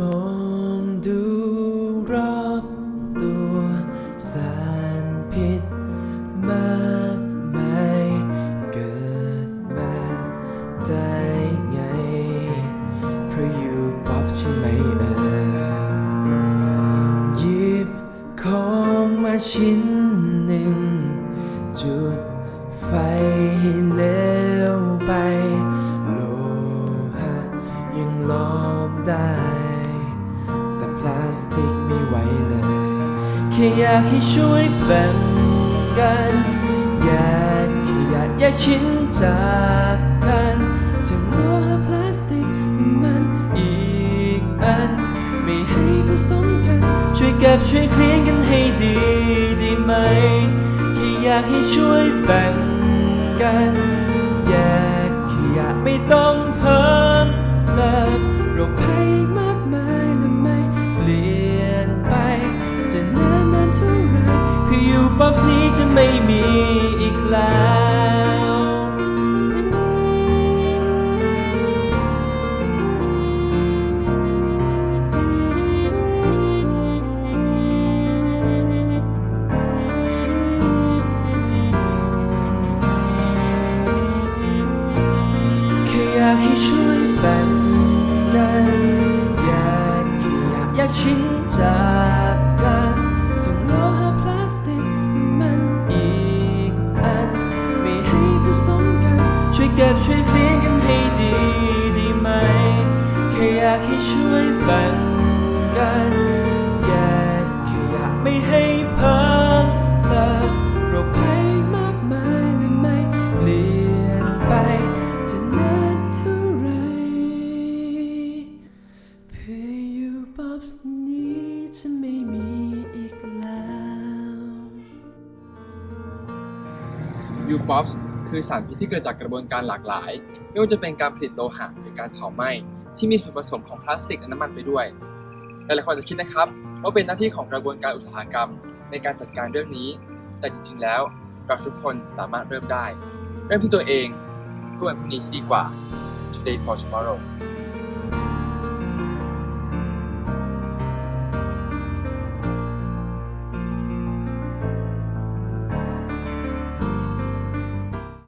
มองดูรอบตัวสารพิษมากมายเกิดมาได้ไง เพราะอยู่ป๊อปใช่ไหมเออหยิบของมาชิ้นหนึ่ง จุดไฟให้เลวไป โลหะยังลอมได้แต่พลา สติกไม่ไหวเลยแค่อยากให้ช่วยแบ่งกันแยากขยะแยกชิ้นจากกันถึงโลหะพลาสติกน้ำมันอีกอัน ไม่ให้ผสมกัน ช่วยเก็บช่วยเคลียนกันให้ดีด้ไหมแค่อยากให้ช่วยแบ่งกันแยกขยะไม่ต้องเพิ่มเติมโรคภัย พื่ออยู่ป๊อบนี้จะไม่มีอีกแล้วแค่อยากให้ช่วยแบ่งกันอยากแค่อยากแยกชิ้นจ เก็บช่วยเคลียนกันให้ดีด้ไหม แค่อยากให้ช่วยแบ่งกันแยกแค่อยากไม่ให้เพิ่มเติมโรคภัยมากมายและไม่เปลี่ยนไป จะนานเท่าไร เพื่ออยู่ป๊อบนี้จะไม่มีอีกแล้ว ยูป๊อป คือสารพิษที่เกิดจากกระบวนการหลากหลาย ไม่ว่าจะเป็นการผลิตโลหะหรือการเผาไหม้ที่มีส่วนผสมของพลาสติกและน้ำมันไปด้วย หลายๆคนจจะคิดนะครับ ว่าเป็นหน้าที่ของกระบวนการอุตสาหกรรม ในการจัดการเรื่องนี้ แต่จริงๆแล้วเราทุกคนสามารถเริ่มได้ เริ่มที่ตัวเองเพื่อวันพรุ่งนี้ที่ดีกว่า Today for Tomorrow